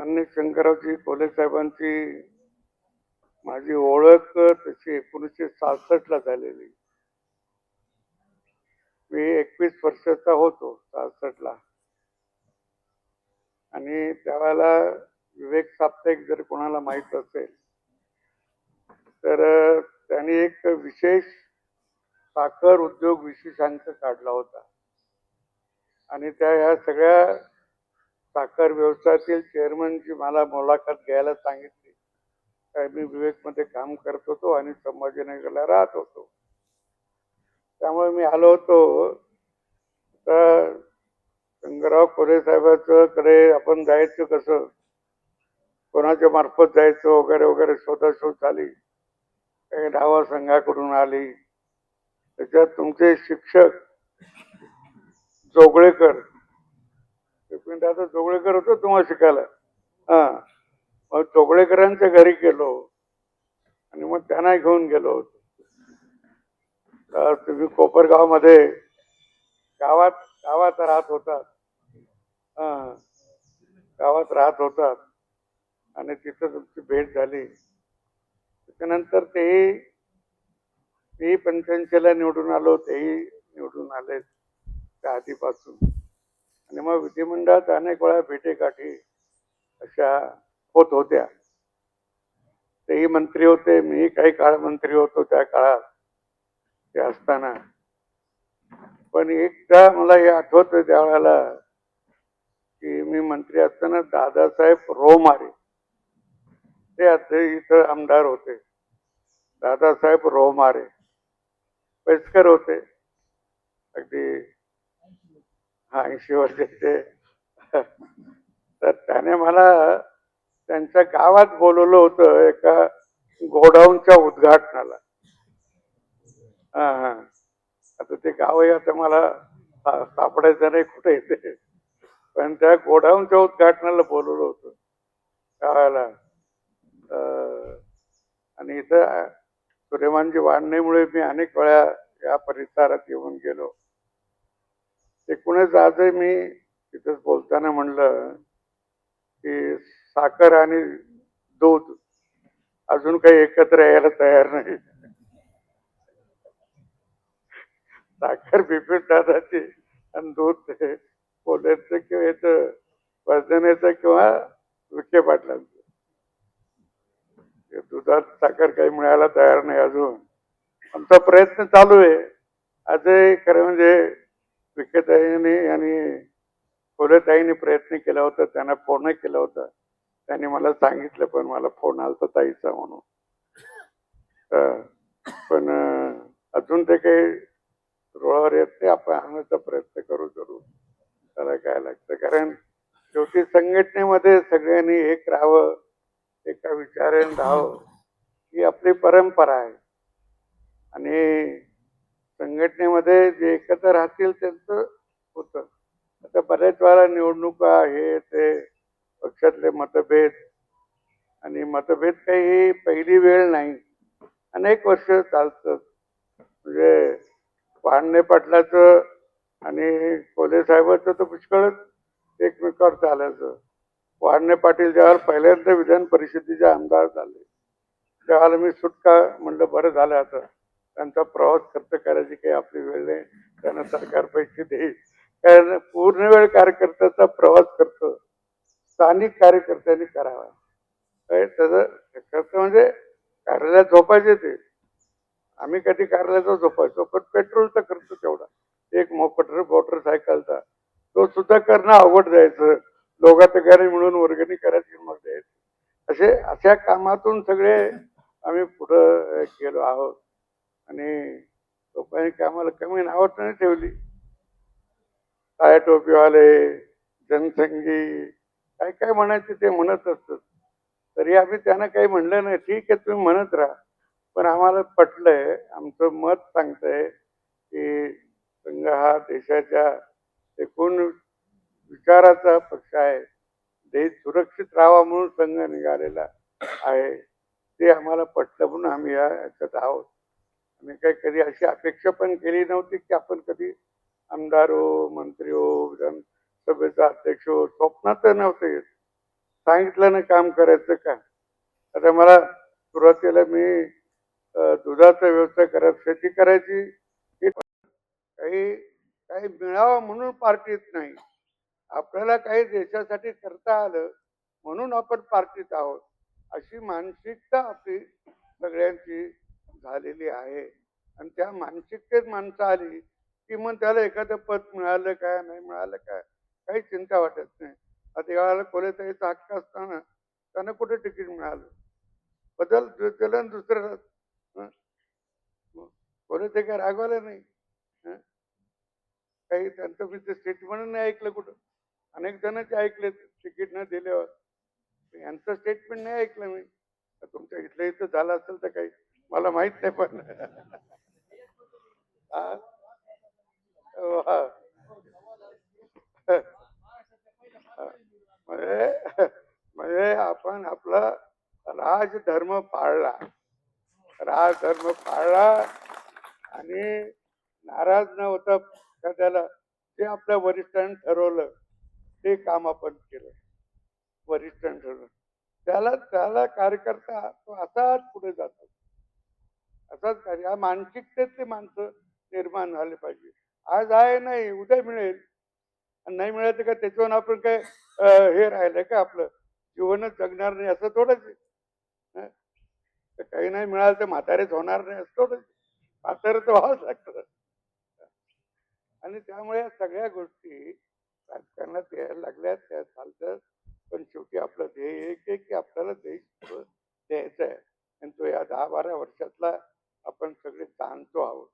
मान्य शंकररावजी कोले साहेबांची माझी ओळख तशी एकोणीसशे सहासष्ट ला झालेली. मी एकवीस वर्षाचा होतो सहासष्ट ला. आणि त्यावेळेला विवेक साप्ताहिक जर कोणाला माहीत असेल तर त्यांनी एक विशेष साखर उद्योग विशेषांक काढला होता. आणि त्या ह्या सगळ्या साखर व्यवसायातील चेअरमनची मला मुलाखत घ्यायला सांगितली. काय मी विवेकमध्ये काम करत होतो आणि संभाजीनगरला राहत होतो. त्यामुळे मी आलो होतो. तर शंकरराव कोरे साहेबाचं कडे आपण जायचं कसं? कोणाच्या मार्फत जायचं वगैरे वगैरे शोधाशोध झाली. काही नावं संघाकडून आली. त्याच्यात तुमचे शिक्षक जोगळेकर एक आता जोगळेकर होतो तुम्हाला शिकायला. हा. मग जोगळेकरांच्या घरी गेलो. आणि मग त्यांना घेऊन गेलो. होतो तर तुम्ही कोपरगावमध्ये गावात गावात राहत होतात. हा. गावात राहत होतात. आणि तिथं तुमची भेट झाली. त्याच्यानंतर तेही तेही पंच्याऐंशीला निवडून आलो तेही निवडून आले त्या आधीपासून. आणि मग विधिमंडळात अनेक वेळा भेटेकाठी अशा होत होत्या. तेही मंत्री होते मी काही काळ मंत्री होतो त्या काळात ते असताना. पण एकदा मला हे आठवत त्यावेळेला की मी मंत्री असताना दादासाहेब रोमारे ते आता इथं आमदार होते. दादासाहेब रोमारे पेसकर होते. अगदी ऐंशी वर्षाचे. तर त्याने मला त्यांच्या गावात बोलवलं होतं एका गोडाऊनच्या उद्घाटनाला. हा हा. आता ते गावही आता मला सापडायचं नाही कुठे येते? पण त्या गोडाऊनच्या उद्घाटनाला बोलवलं होतं. गावाला. अं, आणि इथं सूर्यमानजी वाढण्यामुळे मी अनेक वेळा या परिसरात येऊन गेलो. एकूणच आजही मी तिथंच बोलताना म्हणलं की साखर आणि दूध अजून काही एकत्र यायला तयार नाही. साखर बिपिन दादाची आणि दूध ते किंवा याचं वर्धनेचं किंवा विखे पाटलांचं. दुधात साखर काही मिळायला तयार नाही अजून. आमचा प्रयत्न चालू आहे. आजही खरं म्हणजे विखेताईने आणि कोलेताईंनी प्रयत्न केला होता त्यांना फोन केला होता. त्यांनी मला सांगितलं पण मला फोन आलता ताईचा म्हणून. पण अजून ते काही रुळावर येत नाही आपण आणण्याचा प्रयत्न करू जरूर. त्याला काय लागतं? कारण शेवटी संघटनेमध्ये सगळ्यांनी एक राहावं एका विचाराने राहावं ही आपली परंपरा आहे. आणि संघटनेमध्ये जे एकत्र राहतील त्यांचं होतं. आता बऱ्याच वेळा निवडणुका हे ते पक्षातले मतभेद आणि मतभेद काही ही पहिली वेळ नाही. अनेक वर्ष चालतं. म्हणजे पांडे पाटलाचं आणि कोले साहेबाचं तर पुष्कळच एकमेकावर चालायचं. वाडणे पाटील ज्यावेळेला पहिल्यांदा विधान परिषदेचे आमदार झाले त्यावेळेला मी सुटका म्हणलं बरं झालं आता. त्यांचा प्रवास खर्च करायची काही आपली वेळ नाही. त्यांना सरकार पैसे देईल. कारण पूर्ण वेळ कार्यकर्त्याचा प्रवास करतो स्थानिक कार्यकर्त्यांनी करावा. काय त्याचं खर्च म्हणजे कार्यालयात झोपायचे ते. आम्ही कधी कार्यालयाचा झोपायचो पण पेट्रोलचा खर्च तेवढा एक मोटर मोटरसायकलचा तो सुद्धा करणं अवघड जायचं. दोघा तिघांनी मिळून वर्गणी करायची मग द्यायची असे अशा कामातून सगळे आम्ही पुढं गेलो आहोत. आणि लोकांनी कामाला कमी नावं नाही ठेवली. काय टोपीवाले जनसंगी काय काय म्हणायचे ते म्हणत असतात. तरी आम्ही त्यांना काही म्हणलं नाही. ठीक आहे तुम्ही म्हणत राहा. पण आम्हाला पटलंय आमचं मत सांगतंय की संघ हा देशाच्या एकूण विचाराचा पक्ष आहे. देश सुरक्षित राहावा म्हणून संघ निघालेला आहे. ते आम्हाला पटलं म्हणून आम्ही या याच्यात आहोत. आणि काही कधी अशी अपेक्षा पण केली नव्हती की आपण कधी आमदार हो मंत्री हो विधानसभेचा अध्यक्ष हो स्वप्नात नव्हते येत. सांगितलं ना काम करायचं का? आता मला सुरुवातीला मी दुधाचा व्यवसाय करत शेती करायची. काही काही मिळावं म्हणून पार्टीत नाही. आपल्याला काही देशासाठी करता आलं म्हणून आपण पार्टीत आहोत. अशी मानसिकता आपली सगळ्यांची झालेली आहे. आणि त्या मानसिकतेत माणसं आली की मग त्याला एखादं पद मिळालं काय नाही मिळालं काय काही चिंता वाटत नाही. आता यावेळेला कोलेताईचा हक्क असताना त्यांना कुठे तिकीट मिळालं? बदल त्याला दुसरं हं? कोलेताई काय रागवायला नाही. काही त्यांचं मी ते स्टेटमेंट नाही ऐकलं कुठं. अनेक जणांचे ऐकले तिकीट न दिल्यावर. यांचं स्टेटमेंट नाही ऐकलं मी. तुमच्या इथलं इथं झालं असेल तर काही. मला माहीत नाही पण. हो, म्हणजे म्हणजे आपण आपला राजधर्म पाळला. राजधर्म पाळला आणि नाराज न होता एखाद्याला जे आपल्या वरिष्ठांनी ठरवलं ते काम आपण केलं. वरिष्ठांनी ठरवलं. त्याला त्याला कार्यकर्ता तो असाच पुढे जातो असाच कार्य या मानसिकतेतली माणसं निर्माण झाले पाहिजे. आज आहे नाही उद्या मिळेल. आणि नाही मिळालं का त्याच्यावर आपण काय हे राहिलंय का आपलं? जीवनच जगणार नाही असं थोडंच आहे. तर काही नाही मिळालं तर म्हातारेच होणार नाही असं थोडंच म्हातारे तर व्हावंच लागतं. आणि त्यामुळे सगळ्या गोष्टी राजकारणात यायला लागल्या त्या चालतात. पण शेवटी आपलं ध्येय एक आहे की आपल्याला देश द्यायचं आहे. आणि तो या दहा बारा वर्षातला आपण सगळे जाणतो आहोत.